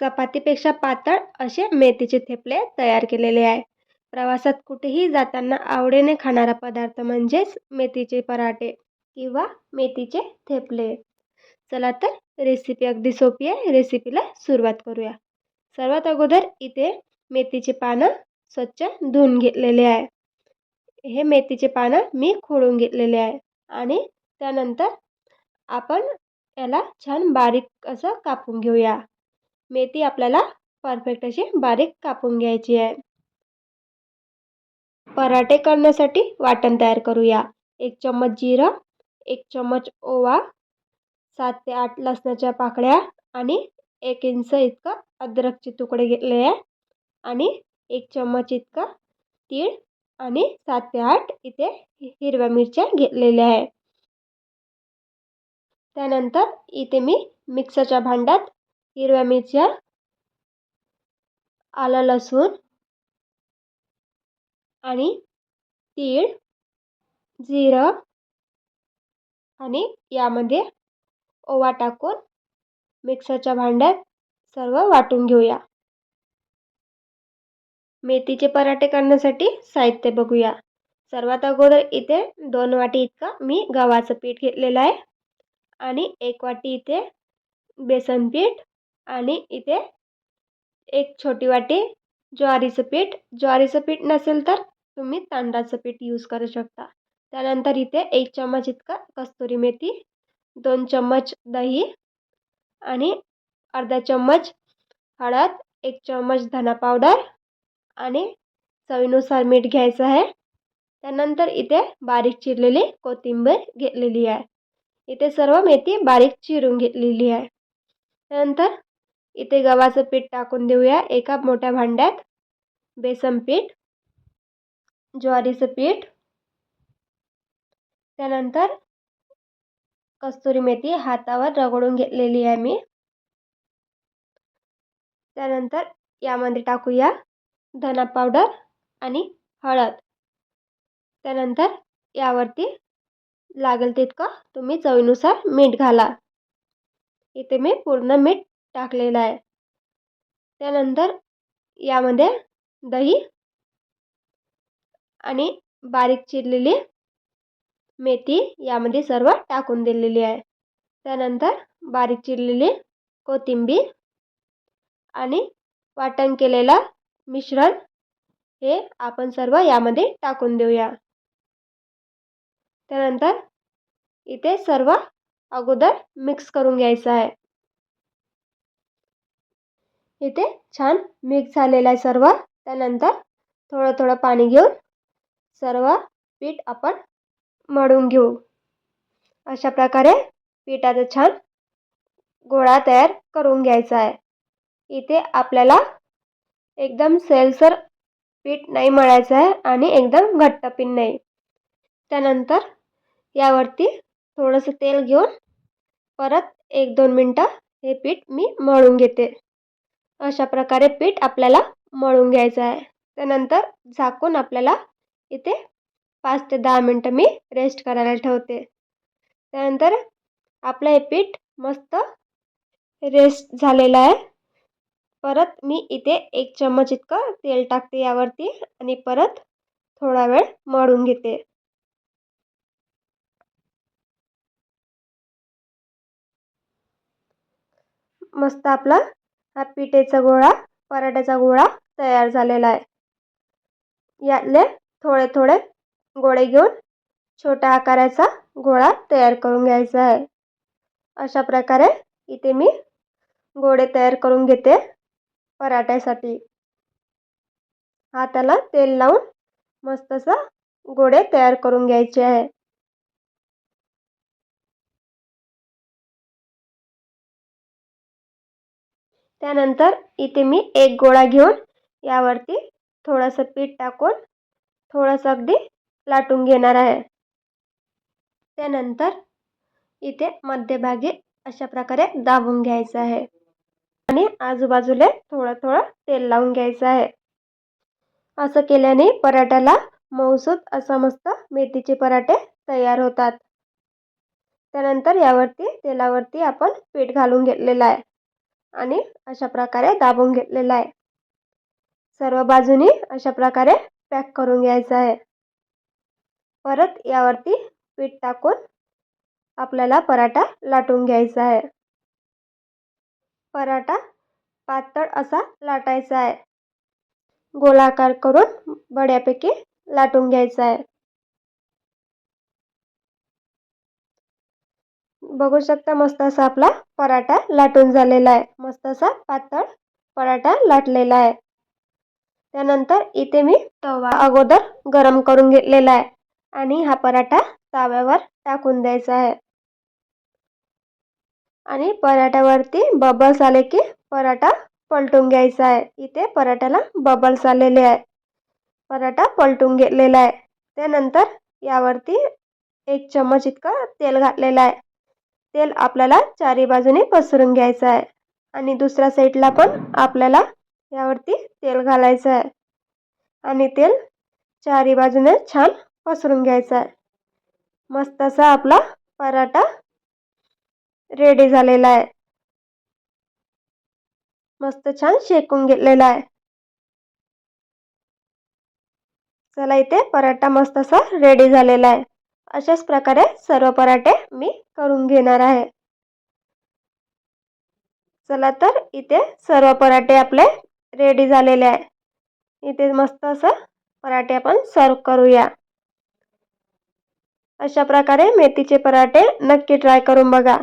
चपातीपेक्षा पातळ असे मेथीचे थेपले तयार केलेले आहे. प्रवासात कुठेही जाताना आवडीने खाणारा पदार्थ म्हणजेच मेथीचे पराठे किंवा मेथीचे थेपले. चला तर रेसिपी अगदी सोपी आहे. रेसिपीला सुरुवात करूया. सर्वात अगोदर इथे मेथीचे पानं स्वच्छ धुवून घेतलेले आहे. हे मेथीचे पानं मी खोडून घेतलेले आहे आणि त्यानंतर आपण याला छान बारीक असं कापून घेऊया. मेथी आपल्याला परफेक्ट अशी बारीक कापून घ्यायची आहे. पराठे करण्यासाठी वाटण तयार करूया. एक चम्मच जिरं एक चम्मच ओवा सात ते आठ लसणाच्या पाकळ्या आणि एक इंच इतकं अद्रकचे तुकडे घेतले आहे. आणि एक चम्मच इतका तीळ आणि सात ते आठ इथे हिरव्या मिरच्या घेतलेल्या आहे. त्यानंतर इथे मी मिक्सरच्या भांड्यात हिरव्या मिरच्या आलं लसूण आणि तीळ जिरं आणि यामध्ये ओवा टाकून मिक्सरच्या भांड्यात सर्व वाटून घेऊया. मेथीचे पराठे करण्यासाठी साहित्य बघूया. सर्वात अगोदर इथे दोन वाटी इतकं मी गव्हाचं पीठ घेतलेलं आहे आणि एक वाटी इथे बेसन पीठ आणि इथे एक छोटी वाटी ज्वारीचं पीठ. ज्वारीचं पीठ नसेल तर तुम्ही तांदळाचं पीठ यूज करू शकता. त्यानंतर इथे एक चम्मच इतका कस्तुरी मेथी दोन चम्मच दही आणि अर्धा चम्मच हळद एक चम्मच धना पावडर आणि चवीनुसार मीठ घ्यायचं आहे. त्यानंतर इथे बारीक चिरलेली कोथिंबीर घेतलेली आहे. इथे सर्व मेथी बारीक चिरून घेतलेली आहे. त्यानंतर इथे गव्हाचं पीठ टाकून देऊया. एका मोठ्या भांड्यात बेसन पीठ ज्वारीचं पीठ त्यानंतर कस्तुरी मेथी हातावर रगडून घेतलेली आहे मी. त्यानंतर यामध्ये टाकूया धना पावडर आणि हळद. त्यानंतर यावरती लागेल तितकं तुम्ही चवीनुसार मीठ घाला. इथे मी पूर्ण मीठ टाकलेलं आहे. त्यानंतर यामध्ये दही आणि बारीक चिरलेली मेथी यामध्ये सर्व टाकून दिलेली आहे. त्यानंतर बारीक चिरलेली कोथिंबीर आणि वाटण केलेलं मिश्रण हे आपण सर्व यामध्ये टाकून देऊया. त्यानंतर इथे सर्व अगोदर मिक्स करून घ्यायचं आहे. इथे छान मिक्स झालेलं आहे सर्व. त्यानंतर थोडं थोडं पाणी घेऊन सर्व पीठ आपण मळून घेऊ. अशा प्रकारे पिठाचा छान गोळा तयार करून घ्यायचा आहे. इथे आपल्याला एकदम सेलसर पीठ नाही मळायचं आहे आणि एकदम घट्ट पीठ नाही. त्यानंतर यावरती थोडंसं तेल घेऊन परत एक दोन मिनटं हे पीठ मी मळून घेते. अशा प्रकारे पीठ आपल्याला मळून घ्यायचं आहे. त्यानंतर झाकून आपल्याला इथे पाच ते दहा मिनटं मी रेस्ट करायला ठेवते. त्यानंतर आपलं हे पीठ मस्त रेस्ट झालेलं आहे. परत मी इथे एक चम्मच इतकं तेल टाकते यावरती आणि परत थोडा वेळ मळून घेते. मस्त आपला हा पिठेचा गोळा पराठ्याचा गोळा तयार झालेला आहे. यातले थोडे थोडे गोळे घेऊन छोट्या आकाराचा गोळा तयार करून घ्यायचा आहे. अशा प्रकारे इथे मी गोळे तयार करून घेते पराठ्यासाठी. हाताला तेल लावून मस्त असं गोळे तयार करून घ्यायचे आहे. त्यानंतर इथे मी एक गोळा घेऊन यावरती थोडंसं पीठ टाकून थोडंसं अगदी लाटून घेणार आहे. त्यानंतर इथे मध्यभागी अशा प्रकारे दाबून घ्यायचं आहे. आणि आजूबाजूला थोडं थोडं तेल लावून घ्यायचं आहे. असं केल्याने पराठ्याला मऊसूद असं मस्त मेथीचे पराठे तयार होतात. त्यानंतर यावरती तेलावरती आपण पीठ घालून घेतलेलं आहे. आणि अशा प्रकारे दाबून घेतलेला आहे. सर्व बाजूनी अशा प्रकारे पॅक करून घ्यायचं आहे. परत यावरती पीठ टाकून आपल्याला पराठा लाटून घ्यायचा आहे. पराठा पातळ असा लाटायचा आहे. गोलाकार करून बड्यापैकी लाटून घ्यायचा आहे. बघू शकता मस्त असा आपला पराठा लाटून झालेला आहे. मस्त असा पातळ पराठा लाटलेला आहे. त्यानंतर इथे मी तवा अगोदर गरम करून घेतलेला आहे आणि हा पराठा तव्यावर टाकून द्यायचा आहे. आणि पराठ्यावरती बबल्स आले की पराठा पलटून घ्यायचा आहे. इथे पराठ्याला बबल्स आलेले आहे. पराठा पलटून घेतलेला आहे. त्यानंतर यावरती एक चम्मच इतकं तेल घातलेला आहे. तेल आपल्याला चारी बाजूने पसरून घ्यायचं आहे. आणि दुसऱ्या साईडला पण आपल्याला यावरती तेल घालायचं आहे. आणि तेल चारी बाजूने छान पसरून घ्यायचं आहे. मस्त असा आपला पराठा रेडी झालेला आहे. मस्त छान शेकून घेतलेला आहे. चला इथे पराठा मस्त असा रेडी झालेला आहे. अशाच प्रकारे सर्व पराठे मी करून घेणार आहे. चला तर इथे सर्व पराठे आपले रेडी झालेले आहे. इथे मस्त असं पराठे आपण सर्व करूया. अशा प्रकारे मेथीचे पराठे नक्की ट्राय करून बघा.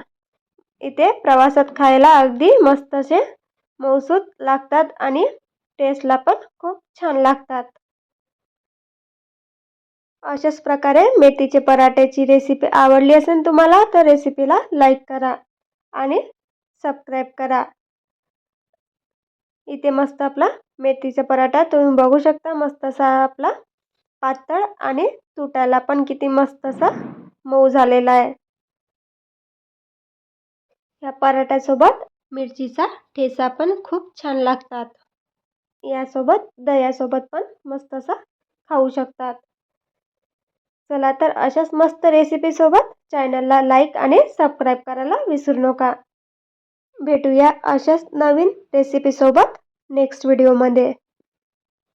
इथे प्रवासात खायला अगदी मस्त असे मौसूद लागतात आणि टेस्टला पण खूप छान लागतात. अशाच प्रकारे मेथीचे पराठ्याची रेसिपी आवडली असेल तुम्हाला तर रेसिपीला लाईक करा आणि सबस्क्राईब करा. इथे मस्त आपला मेथीचा पराठा तुम्ही बघू शकता. मस्त असा आपला पातळ आणि तुटायला पण किती मस्त असा मऊ झालेला आहे. या पराठ्यासोबत मिरचीचा ठेचा पण खूप छान लागतात. यासोबत दह्यासोबत पण मस्त असा खाऊ शकतात. चला तर अशाच मस्त रेसिपीसोबत चॅनलला लाईक आणि सबस्क्राईब करायला विसरू नका. भेटूया अशाच नवीन रेसिपीसोबत नेक्स्ट व्हिडिओमध्ये